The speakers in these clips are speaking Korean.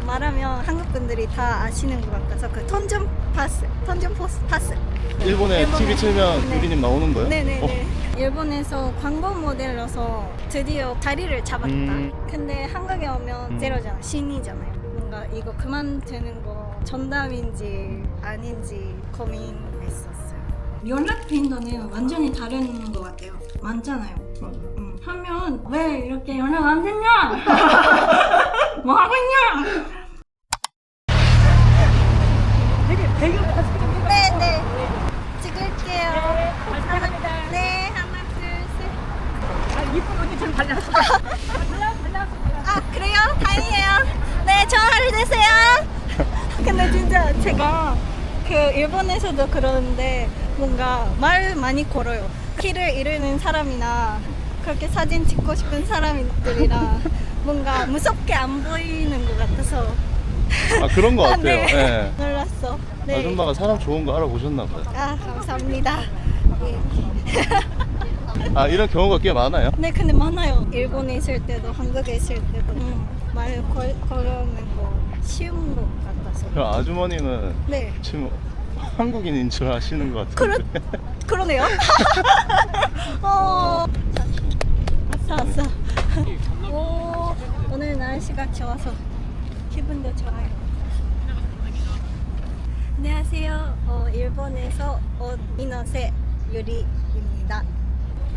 말하면 한국 분들이 다 아시는 것 같아서 그 턴점 파스, 턴점 포스 파스. 일본에 TV 틀면 네. 유리님 나오는 거예요? 네네네. 일본에서 광고 모델로서 드디어 자리를 잡았다. 음. 근데 한국에 오면 음. 제로잖아. 신이잖아요. 뭔가 이거 그만두는 거 정답인지 아닌지 고민했었어요. 연락 빈도는 완전히 다른 것 같아요. 많잖아요. 맞아. 음, 하면 왜 이렇게 연락 안 됐냐? 뭐 하고 있냐? 네 네 찍을게요. 감사합니다. 네 하나 둘 셋 아, 이쁜 언니 좀 발랐어. 아 그래요? 다행이에요. 네 전화를 주세요. 근데 진짜 제가 그 일본에서도 그러는데 뭔가 말 많이 걸어요. 길을 잃는 사람이나 그렇게 사진 찍고 싶은 사람들이랑 뭔가 무섭게 안 보이는 것 같아서 아 그런 거 아, 같아요. 네. 예. 놀랐어. 네. 아줌마가 사람 좋은 거 알아보셨나 봐요. 아 감사합니다. 예. 아 이런 경우가 꽤 많아요. 네 근데 많아요. 일본에 있을 때도 한국에 있을 때도 음, 말 걸, 걸어오는 거 쉬운 것 같아서. 그럼 아주머니는 네. 지금 한국인인 줄 아시는 것 그러, 같은데. 그러네요. 어. 아싸. 오 오늘 날씨가 좋아서 기분도 좋아요. 안녕하세요. 어, 일본에서 온 이너세 유리입니다.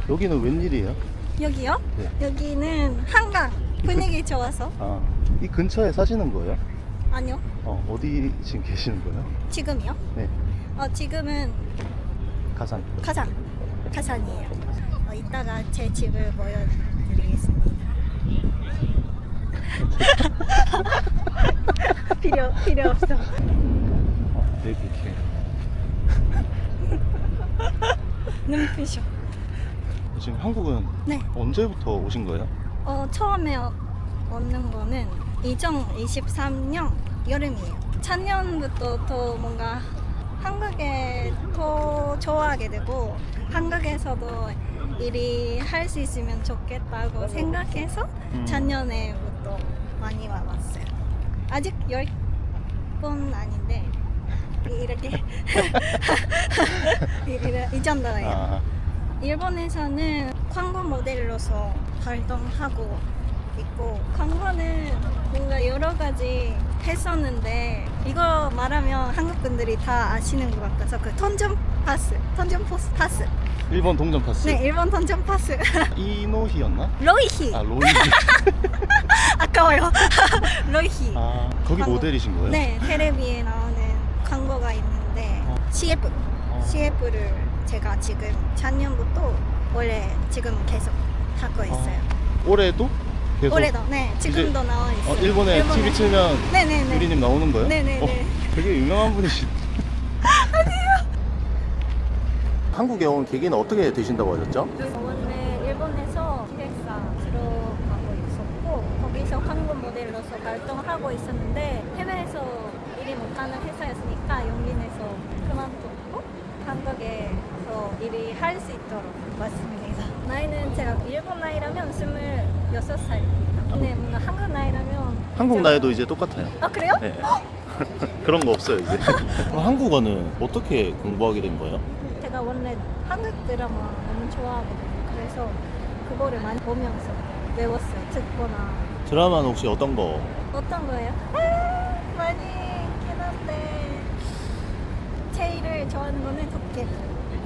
여기는 웬일이에요? 여기요? 네. 여기는 한강 분위기 좋아서 아 이 근처에 사시는 거예요? 아니요 어 어디 지금 계시는 거예요? 지금이요? 네. 어 지금은 가산. 가산 가산이에요. 어, 이따가 제 집을 보여드리겠습니다. 필요 필요 없어. 어, 네 이렇게. 눈부셔. 지금 한국은 네. 언제부터 오신 거예요? 어 처음에 어- 오는 거는 2023년 여름이에요. 작년부터 더 뭔가 한국에 더 좋아하게 되고 한국에서도 일이 할 수 있으면 좋겠다고 생각해서 음. 작년에부터 많이 와봤어요. 아직 열 번 아닌데 이- 이렇게 이- 정도예요. 아 일본에서는 광고 모델로서 활동하고 있고 광고는 뭔가 여러 가지 했었는데 이거 말하면 한국 분들이 다 아시는 것 같아서 그 턴점 파스, 턴점 포스 파스. 일본 동전 파스. 네, 일본 턴점 파스. 이노희였나? 로이히. 아 로이. 아까워요. 로이히. 아 거기 광고. 모델이신 거예요? 네, 텔레비에 나오는 광고가 있는데 어. CF, 어. CF를 제가 지금 작년부터 올해 지금 계속 하고 있어요. 올해도 계속. 올해도 네 지금도 나와 있어요. 어, 일본에 TV 틀면 네네네. 유리님 나오는 거예요? 네네네. 어, 되게 유명한 분이시. 아니에요. 한국에 온 계기는 어떻게 되신다고 하셨죠? 원래 일본에서 기획사 들어가고 있었고 거기서 한국 모델로서 활동하고 있었는데 해외에서 일이 못하는 회사였으니까 용기 내서 그만두고 한국에서 일이 할 수 있도록 왔습니다. 나이는 제가 일본 나이라면 26살입니다. 근데 뭔가 한국 나이라면 한국 제가- 나이도 이제 똑같아요. 아 그래요? 네. 그런 거 없어요 이제. 한국어는 어떻게 공부하게 된 거예요? 원래 한국 드라마 너무 좋아하거든요. 그래서 그거를 많이 보면서 외웠어요. 듣거나 드라마는 혹시 어떤 거? 어떤 거예요? 아, 많이 있긴 한데 제일을 좋아하는 거는 도깨비.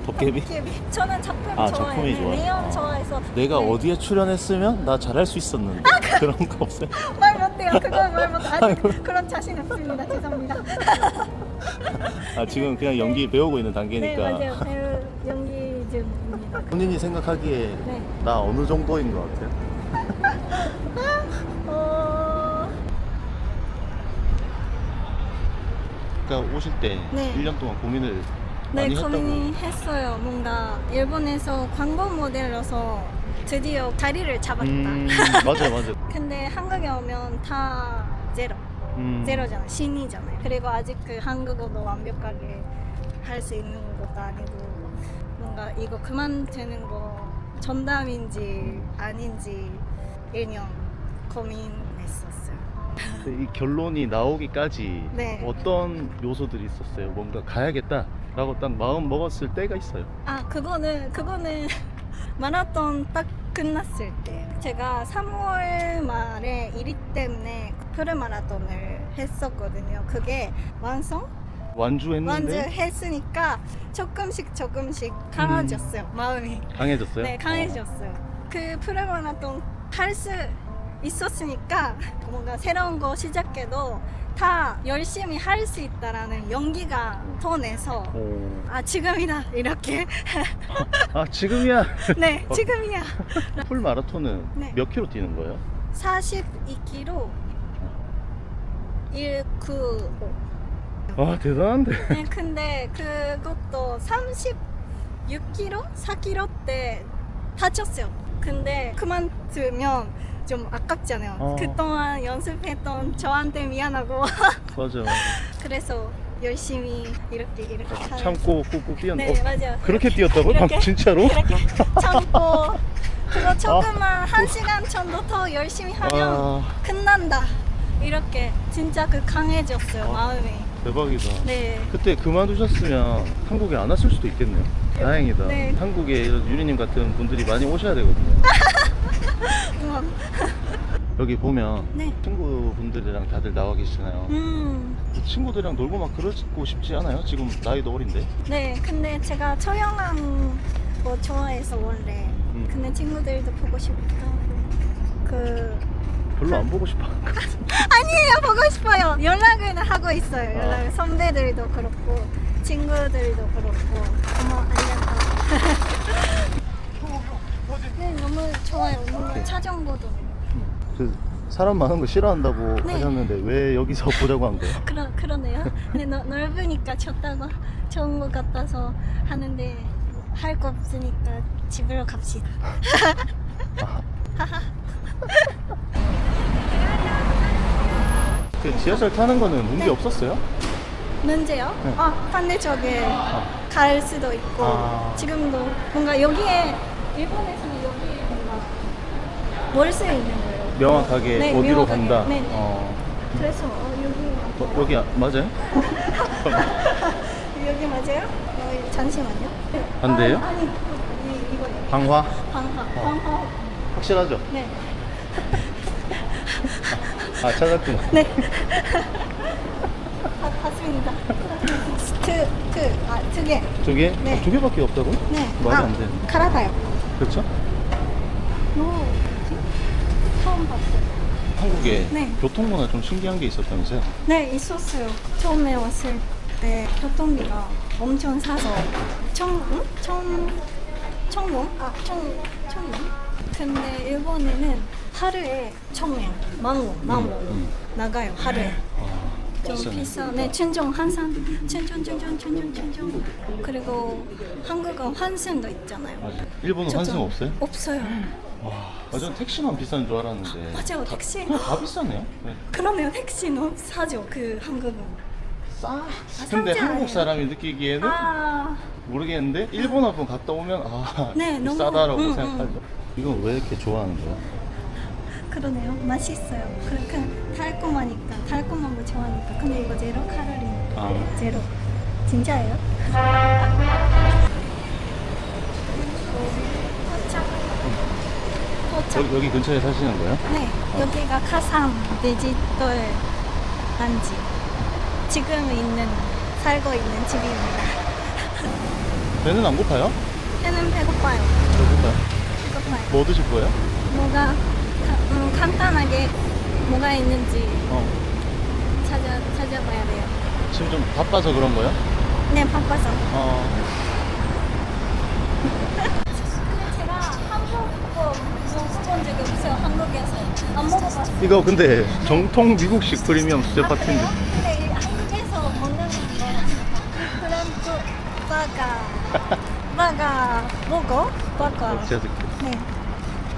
도깨비? 저는 작품 아, 좋아해요. 작품이 네, 좋아요? 내용 아. 좋아해서 내가 네. 어디에 출연했으면 나 잘할 수 있었는데 그런 거 없어요? 말 못해요. 그거 말 못. 아직. 그런 자신 없습니다. 죄송합니다. 아 지금 그냥 연기 배우고 있는 네 단계니까 맞아요. 중입니다. 본인이 생각하기에 네. 나 어느 정도인 것 같아요? 어... 그러니까 오실 때 네. 1년 동안 고민을 네, 많이 했다고 고민했어요. 뭔가 일본에서 광고 모델로서 드디어 자리를 잡았다. 음, 맞아요 맞아요 근데 한국에 오면 다 제로. 음, 제로잖아. 신이잖아요. 그리고 아직 그 한국어도 완벽하게 할 수 있는 것도 아니고 뭔가 이거 그만두는 거 정답인지 아닌지 1년 고민했었어요. 이 결론이 나오기까지 네. 어떤 요소들이 있었어요? 뭔가 가야겠다라고 딱 마음 먹었을 때가 있어요. 아 그거는 그거는 마라톤 딱 끝났을 때 제가 3월 말에 일이 때문에 프르 마라톤을 했었거든요. 그게 완성 완주했는데 완주했으니까 조금씩 조금씩 강해졌어요. 마음이 강해졌어요? 네 강해졌어요. 그 프르 마라톤 할수 있었으니까 뭔가 새로운 거 시작해도 다 열심히 할 수 있다라는 용기가 더 내서 어. 오. 아 지금이다 이렇게 아 지금이야. 네 지금이야 풀 마라톤은 네. 몇 킬로 뛰는 거예요? 42kg 195 아 대단한데. 네 근데 그것도 36kg 4kg 때 다쳤어요 근데 그만두면 좀 아깝잖아요 어. 그동안 연습했던 저한테 미안하고 맞아. 그래서 열심히 이렇게 이렇게 잘- 참고 꾹꾹 뛰었네. 네 어, 맞아요 그렇게 이렇게, 뛰었다고? 이렇게. 방 진짜로? 이렇게 참고 그거 조금만 한 시간 정도 더 열심히 하면 아 끝난다 이렇게 진짜 그 강해졌어요 어. 마음이 대박이다. 네 그때 그만두셨으면 한국에 안 왔을 수도 있겠네요. 다행이다. 네. 한국에 이런 유리님 같은 분들이 많이 오셔야 되거든요. 여기 보면 네 친구분들이랑 다들 나와 계시잖아요. 음, 이 친구들이랑 놀고 막 그러고 싶지 않아요? 지금 나이도 어린데. 네 근데 제가 처형한 거 좋아해서 원래 음. 근데 친구들도 보고 싶다 그 별로 안 보고 싶어. 아니에요 보고 싶어요 연락은 하고 있어요 연락 아. 선배들도 그렇고 친구들도 그렇고 어머 안녕 네 너무 좋아요 너무 오케이. 자전거도 그 사람 많은 거 싫어한다고 네. 하셨는데 왜 여기서 보자고 한 거예요? 그러, 그러네요 근데 넓- 넓으니까 좋다고 좋은 것 같아서 하는데 할 거 없으니까 집으로 갑시다 그 지하철 타는 거는 문제 네. 없었어요? 문제요? 네. 아 반대쪽에 갈 수도 있고 아. 지금도 뭔가 여기에 일본에서는 여기에 뭔가 몰수 있는 거예요. 명확하게 네, 어디로 명확하게. 간다. 네, 네. 어, 그래서 어, 여기 어, 여기 아- 맞아요? 여기 맞아요? 어, 잠시만요. 반대예요? 아, 아니 이, 이거예요. 방화 방화 어. 방화 확실하죠? 네 아 찾았구나. 네. 다, 봤습니다. 두두아두 개. 두 개? 네. 아, 두 개밖에 없다고? 네. 말이 아, 안 되네. 갈아타요. 그렇죠? 뭐 처음 봤어요. 한국에 네. 교통문화 좀 신기한 게 있었다면서요? 네, 있었어요. 처음에 왔을 때 교통비가 엄청 사서 청, 응? 청, 청원? 아, 청, 청원? 근데 일본에는 하루에 청원, 만원, 만원 음. 나가요, 하루에. 아, 좀 비싸네. 비싸. 네, 춘종, 한산, 춘종, 춘종, 춘종, 춘종. 그리고 한국은 환승도 있잖아요. 맞아. 일본은. 환승 없어요? 없어요. 와, 아, 전 택시만 비싼 줄 알았는데. 맞아요, 택시. 그냥 다 비싸네요. 네. 그러네요, 택시는 싸죠, 그 한국은. 싸. 근데 한국. 사람이 느끼기에는 아. 모르겠는데 일본 한번 갔다 오면 아 네, 너무- 싸다라고 응, 생각하죠. 이건 왜 이렇게 좋아하는 거야? 그러네요. 맛있어요. 그렇게 달콤하니까 달콤한 거 좋아하니까. 근데 이거 제로 칼로리. 아. 제로. 진짜예요? 도착. 도착. 여기, 여기 근처에 사시는 거예요? 네, 여기가 카삼 디지털 단지. 지금 있는 살고 있는 집입니다. 배는 안 고파요? 해는 배고파요. 배고파요. 배고파요. 뭐 드실 거예요? 뭐가 간단하게 뭐가 있는지 어. 찾아 찾아봐야 돼요. 지금 좀 바빠서 그런 거예요? 네, 바빠서. 어. 근데 제가 한국 거 먹어본 적이 없어요. 한국에서 안 먹어봤어요. 이거 근데 정통 미국식 프리미엄 수제 아, 파티인데. 그래요? 근데 이 한국에서 먹는 거 프렌치 바가 바가 먹어? 바가. 제가 네.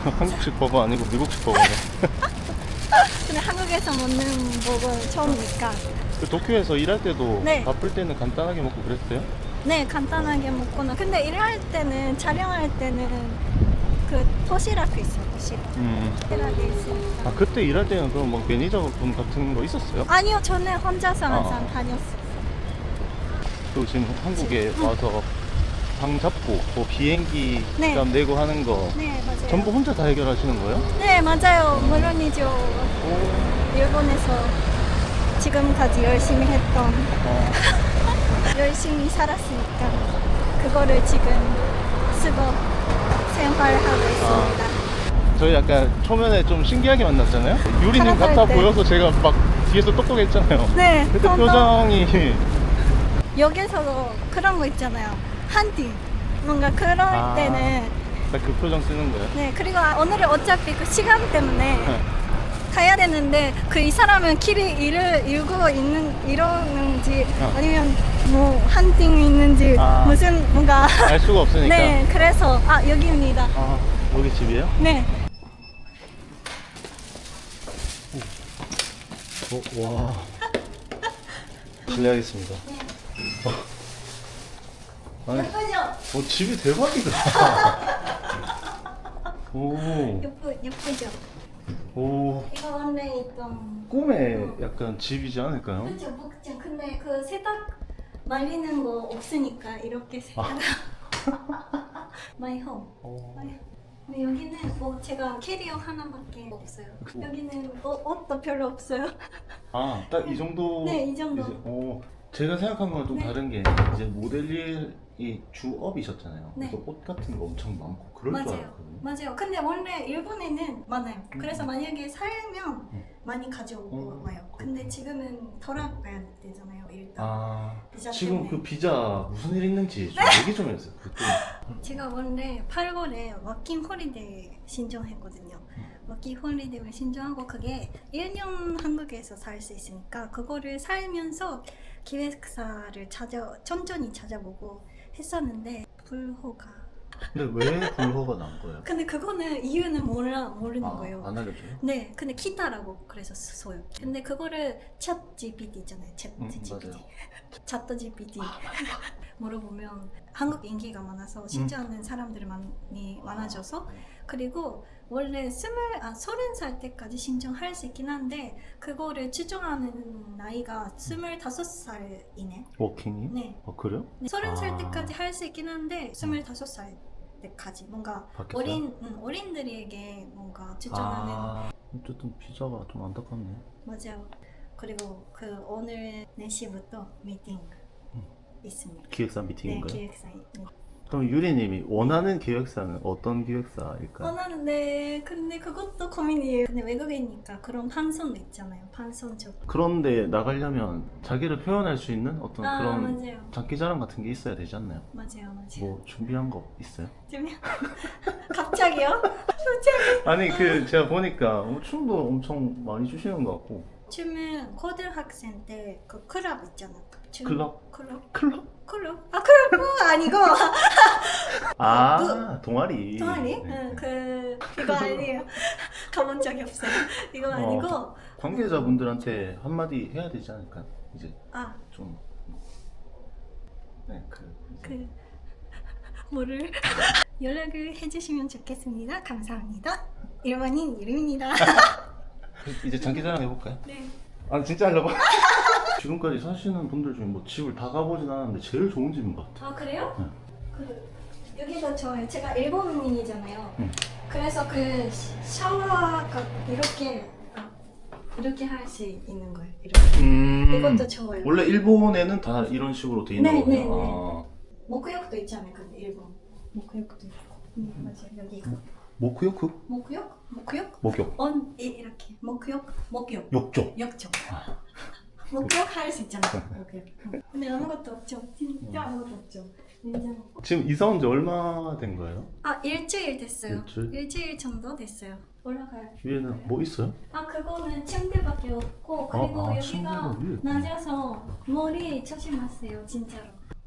한국식 버거 아니고 미국식 버거네. 근데 한국에서 먹는 버거 처음이니까. 그 도쿄에서 일할 때도 네. 바쁠 때는 간단하게 먹고 그랬어요? 네, 간단하게 먹거나. 근데 일할 때는 촬영할 때는 그 도시락 있어요. 도시락. 음. 도시락이 있으니까. 아 그때 일할 때는 그럼 막 매니저 분 같은 거 있었어요? 아니요, 저는 혼자서 항상 아. 다녔어요. 또 지금 한국에 와서 방 잡고 뭐 비행기 네. 값 내고 하는 거 네, 맞아요. 전부 혼자 다 해결하시는 거예요? 네, 맞아요. 물론이죠. 오. 일본에서 지금까지 열심히 했던 어. 열심히 살았으니까 그거를 지금 쓰고 생활하고 있습니다. 저희 약간 초면에 좀 신기하게 만났잖아요. 유리님 살아갈 같아 때. 보여서 제가 막 뒤에서 똑똑했잖아요. 네, 그때. 표정이 여기서도 그런 거 있잖아요. 한디 뭔가 그럴 아. 때는 딱그 표정 쓰는 거예요. 네 그리고 오늘은 어차피 그 시간 때문에 네. 가야 되는데 그 이 사람은 길이 일을 읽고 있는 이러는지 어. 아니면 뭐 한띵 있는지 아. 무슨 뭔가 알 수가 없으니까. 네 그래서 아 여기입니다. 아 여기 집이에요? 네. 어, 와. 실례하겠습니다. 어. 아니, 예쁘죠? 어, 집이 대박이다. 오, 예쁘 예쁘죠? 오. 이거 원래 있던 꿈의 약간 집이지 않을까요? 그렇죠 목장 근데 그 세탁 말리는 거 없으니까 이렇게 세탁 마이 홈 어. 근데 여기는 뭐 제가 캐리어 하나밖에 없어요 그- 여기는 어, 옷도 별로 없어요 아, 딱 이 정도. 네, 이 정도. 이제, 오, 제가 생각한 거랑 좀 네. 다른 게 이제 모델일 이 주업이셨잖아요. 네. 그래서 옷 같은 거 엄청 많고 그럴 줄 맞아요 알았거든요. 맞아요 근데 원래 일본에는 많아요 그래서 만약에 살면 음. 많이 가져오고 음, 와요 근데 지금은 돌아가야 되잖아요 일단 아, 비자 지금 때문에. 그 비자 무슨 일 있는지 좀 얘기 좀 해주세요. 그때. 제가 원래 8월에 워킹 홀리데이 신청했거든요. 워킹 홀리데이를 신청하고 그게 1년 한국에서 살 수 있으니까 그거를 살면서 기획사를 찾아 천천히 찾아보고 했었는데 불호가. 근데 왜 불호가 난 거예요? 근데 그거는 이유는 몰라 모르는 아, 거예요. 안 알려줘요? 네, 근데 키타라고 그래서 써요. 근데 그거를 챗 GPT 있잖아요. 챗 음, GPT. 맞아요. 챗 GPT 물어보면 한국 인기가 많아서 신청하는 사람들이 많이 많아져서 그리고 원래 스물 아 서른 살 때까지 신청할 수 있긴 한데 그거를 추정하는 나이가 스물다섯 살이네. 워킹이? 네. 어 그래요? 네, 서른 살 아. 때까지 할 수 있긴 한데 스물다섯 살 때까지 뭔가 바뀌었어요? 어린 음, 어린들에게 뭔가 추천하는 아 어쨌든 비자가 좀 안타깝네. 맞아요. 그리고 그 오늘 4시부터 미팅 있습니다. 기획사 네, 미팅인가요? 기획사에. 네. 그럼 유리님이 원하는 기획사는 어떤 기획사일까요? 원하는데 근데 그것도 고민이에요. 근데 외국이니까 그런 판선도 있잖아요. 판선적. 그런데 나가려면 자기를 표현할 수 있는 어떤 아 그런 맞아요. 장기자랑 같은 게 있어야 되지 않나요? 맞아요, 맞아요. 뭐 준비한 거 있어요? 좀 갑자기요? 갑자기. 아니 그 제가 보니까 뭐 춤도 엄청 많이 추시는 것 같고 춤은 고등학생 때 그 클럽 있잖아. 춤. 클럽? 클럽. 클럽? 클럽? 아 클럽 아니고 아 동아리. 동아리? 네. 응, 그 이거 아니에요. 가본 적이 없어요. 이거 아니고 어. 관계자분들한테 한마디 해야 되지 않을까요? 이제 아 좀 네, 그, 그 뭐를 연락을 해주시면 좋겠습니다. 감사합니다. 일반인 이름입니다. 이제 장기자랑 해볼까요? 네. 아 진짜 하려고? 지금까지 사시는 분들 중에 뭐 집을 다 가보진 않았는데 제일 좋은 집인 것 같아요. 아 그래요? 네. 그 여기가 좋아요. 제가 일본인이잖아요. 음. 그래서 그 시- 샤워가 이렇게 아, 이렇게 할 수 있는 거예요. 이렇게. 음. 이것도 좋아요. 원래 일본에는 다 이런 식으로 돼 있는 네. 네, 네. 아. 목욕도 있잖아요. 근데 일본 목욕도 있고. 음, 맞아요. 여기가? 목욕? 목욕? 목욕. 언 이- 이렇게 목욕 목욕 욕조. 욕조 목욕 할수 있잖아 응. 근데 아무것도 없죠 진짜 아무것도 없죠 진짜 지금 이사 온 지 얼마 된 거예요? 아 일주일 됐어요 일주일? 정도 됐어요 올라가요 위에는 뭐 있어요? 아 그거는 침대밖에 없고 그리고 아, 아, 여기가 침대가 위에 낮아서 머리 조심하세요 진짜로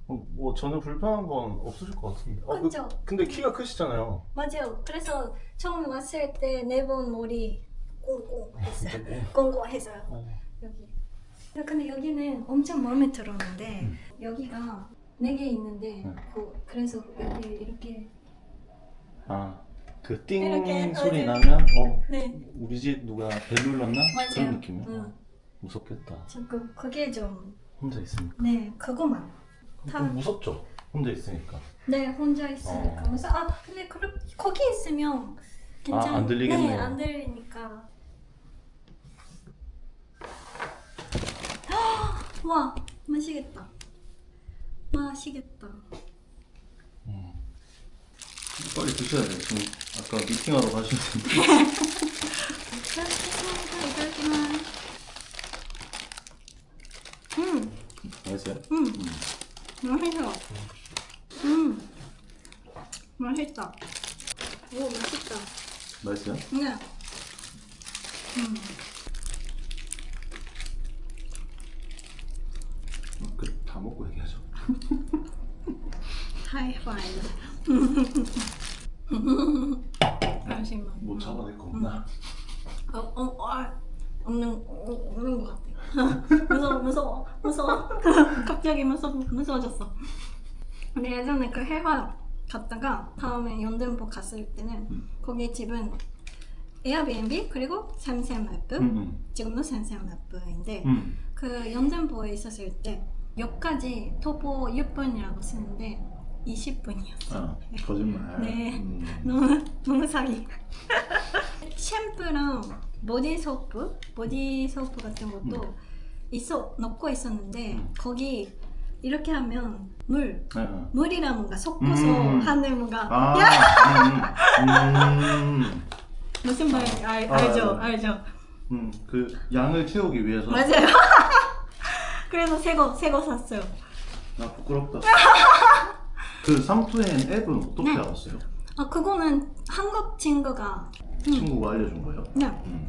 어, 뭐 저는 불편한 건 없으실 것 같은데. 어, 그- 그죠? 근데 키가 크시잖아요. 맞아요 그래서 처음 왔을 때 네 번 머리 꽁꽁 했어요 꽁꽁 했어요 어. 여기. 야, 근데 여기는 엄청 마음에 들었는데 음. 여기가 네 개 있는데 음. 그, 그래서 여기 이렇게 아 그 띵 이렇게 소리 나면 어 네. 우리 집 누가 벨 눌렀나 맞아요. 그런 느낌이야. 응. 무섭겠다. 저 그, 그게 좀, 혼자 있으니까. 네, 그거만. 다- 좀 무섭죠. 혼자 있으니까. 네, 혼자 있으니까. 어. 그래서, 아, 근데 그, 거기 있으면 괜찮아. 아, 안 들리겠네요. 네, 안 들리니까. 와, 맛있겠다. 맛있겠다. 빨리 드셔야 돼. 지금 아까 미팅하러. 이talki만. 음, 맛있어요? 음, 맛있어. 음, 맛있다. 오, 맛있다. 맛있어요? 네. 음. 어, 그래 다 먹고 얘기하죠. 하이파이브. 잠시만. 뭐 잡아낼 거 없나? 어, 어, 아, 없는, 어, 없는 것 같아. 무서워, 무서워, 무서워. 갑자기 무서워, 무서워졌어. 근데 예전에 그 해화 갔다가 다음에 연등포 갔을 때는 음. 거기 집은 에어비앤비 그리고 샘샘맵 음, 음. 지금도 샘샘맵인데 음. 그 연등포에 있었을 때 역까지 토보 6분이라고 쓰는데 20분이었어. 아 거짓말. 네. 음. 너무 너무 사기. 샴푸랑 보디 소프, 보디 소프 같은 것도 있어 넣고 있었는데 음. 거기 이렇게 하면 물 네, 네. 물이랑 뭔가 섞어서 음. 하는 뭔가 아. 야 음. 음. 무슨 말 알, 아, 알죠 네. 알죠 음. 그 양을 채우기 위해서. 맞아요. 그래서 새거 새거 샀어요. 나 부끄럽다. 그 삼투엔 앱은 어떻게 네. 알았어요? 아 그거는 한국 친구가 음. 친구가 알려준 거예요? 네. 음.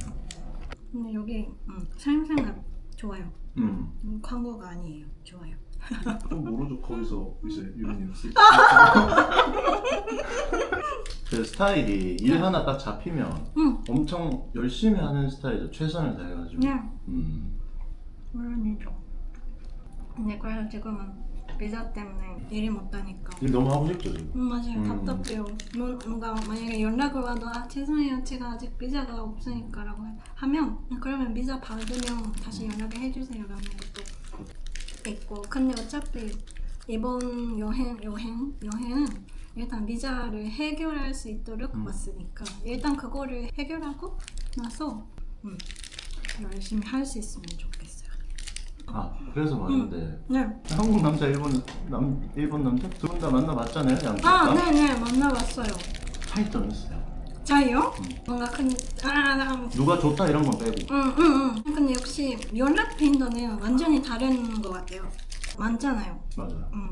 근데 여기 음, 사용생각 좋아요. 음. 음, 광고가 아니에요. 좋아요. 좀 모르죠 거기서 이제 유리님 쓰. 그 스타일이 일 하나 딱 잡히면 응. 엄청 열심히 하는 스타일이죠. 최선을 다해가지고. 네. 음. 물론이죠. 근데 그래서 지금은 비자 때문에 일이 못하니까. 일 너무 하고 싶죠 지금. 음, 맞아요. 음. 답답해요. 뭐, 뭔가 만약에 연락을 와도 아 죄송해요. 제가 아직 비자가 없으니까라고 하면 그러면 비자 받으면 다시 연락을 해주세요라는 것도 있고. 근데 어차피 이번 여행 여행 여행은 일단 비자를 해결할 수 있도록 음. 왔으니까 일단 그거를 해결하고 나서 음, 열심히 할 수 있으면 좋겠어요. 아 그래서 말인데 네. 한국 남자 일본 남 일본 남자 두 분 다 만나봤잖아요 양쪽 아, 다. 네네 만나봤어요. 차이점이었어요. 저요? 음. 뭔가 큰 아, 나- 누가 좋다 이런 건 빼고. 응, 응, 응. 근데 역시 연락 빈도는 완전히 다른 것 같아요. 많잖아요. 맞아요. 응.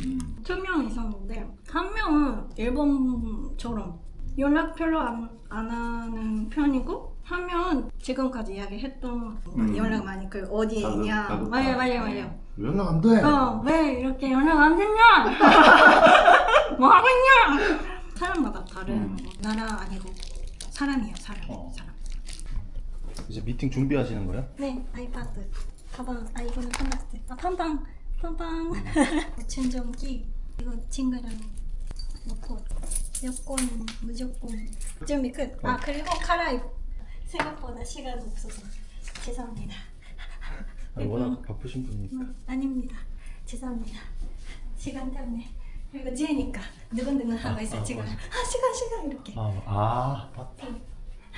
음. 두명 있었는데 한 명은 일본처럼 연락 별로 안, 안 하는 편이고 한 명은 지금까지 이야기했던 음. 연락 많이 그 어디에 가급, 있냐 가급. 맞아요 맞아요 연락 안 돼? 어, 왜 이렇게 연락 안 했냐 뭐 하고 있냐 사람마다 다른 음. 나라 아니고 사람이에요 사람 어. 사람 이제 미팅 준비하시는 거예요? 네, 아이패드. 가방, 아 이거는 팜박스. 아 팜빵, 팜빵. 충전기. 이거 친구랑 놓고 여권 무조건 준비 끝. 아 그리고 갈아입. 생각보다 시간 없어서 죄송합니다. 아니, 워낙 바쁘신 분이니까. 음, 아닙니다. 죄송합니다. 시간 때문에. 그리고 지혜니까 누근누근 하고 아, 있어요 아, 지금. 맞아. 아 시간 시간 이렇게. 아, 아 맞다.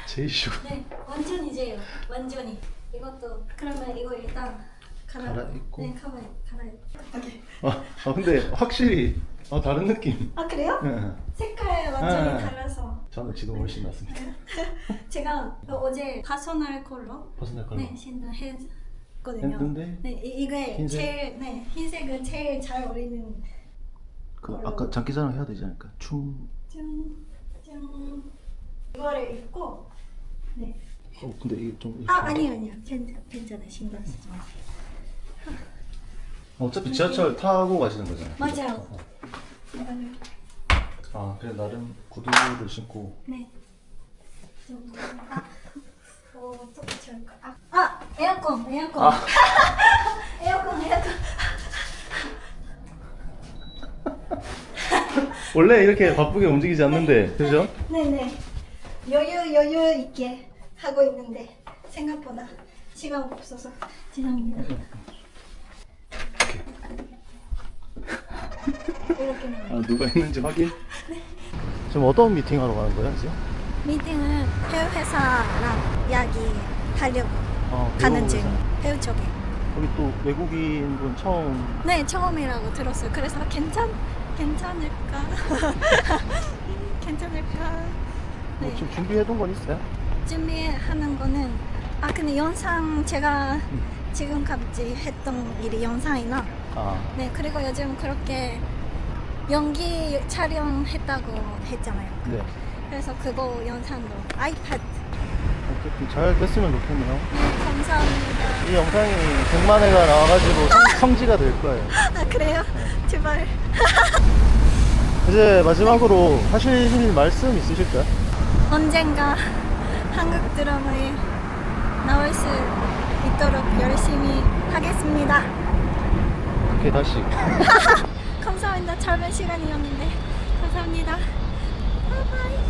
제이슈. 네, 완전히 이제요. 완전히. 이것도 그러면 이거 일단 갈아 갈아입고? 네, 가봐요. 갈아입. 오케이. 아, 아 근데 확실히 아, 다른 느낌. 아 그래요? 예. 색깔 완전히 네. 달라서 저는 지금 훨씬 낫습니다. 제가 어제 파소날 컬러 퍼스널 컬러. 네 신청했거든요. 했는데 네 이, 이게 흰색? 제일 네 흰색은 제일 잘 어울리는 그 아까 장기자랑 해야 되지 않을까? 춤. 짠짠 이거를 입고 네. 어 근데 이게 좀. 아 아니요 아니요 괜찮 괜찮아요 신경 쓰지 마. 어차피 지하철 타고 가시는 거잖아요. 맞아요. 어, 어. 아 그래 나름 구두를 신고. 네. 좀, 아, 어, 어떻게 좋을까? 아, 아, 에어컨, 에어컨. 아. 에어컨, 에어컨. 원래 이렇게 바쁘게 움직이지 않는데, 그죠? 네네. 여유 여유 있게 하고 있는데 생각보다 시간 없어서 죄송합니다. 이렇게 아, 누가 있는지 확인? 지금 어떤 미팅 하러 가는 거야, 지금? 미팅은 해외 회사랑 이야기 하려고 아, 가는 중. 회사. 해외 쪽에. 여기 또 외국인 분 처음. 네 처음이라고 들었어요. 그래서 괜찮 괜찮을까? 괜찮을까? 뭐 네. 지금 준비해둔 건 있어요? 준비하는 거는 아 근데 영상 제가 지금까지 했던 일이 영상이나 아, 네 그리고 요즘 그렇게 연기 촬영했다고 했잖아요. 네. 그래서 그거 영상도 아이패드 어쨌든 잘 됐으면 좋겠네요. 네, 감사합니다. 이 영상이 100만 회가 나와가지고 성, 성지가 될 거예요. 아 그래요? 제발. 이제 마지막으로 하실 말씀 있으실까요? 언젠가 한국 드라마에 나올 수 있도록 열심히 하겠습니다. 못해 다시 감사합니다. 짧은 시간이었는데 감사합니다. 바이바이.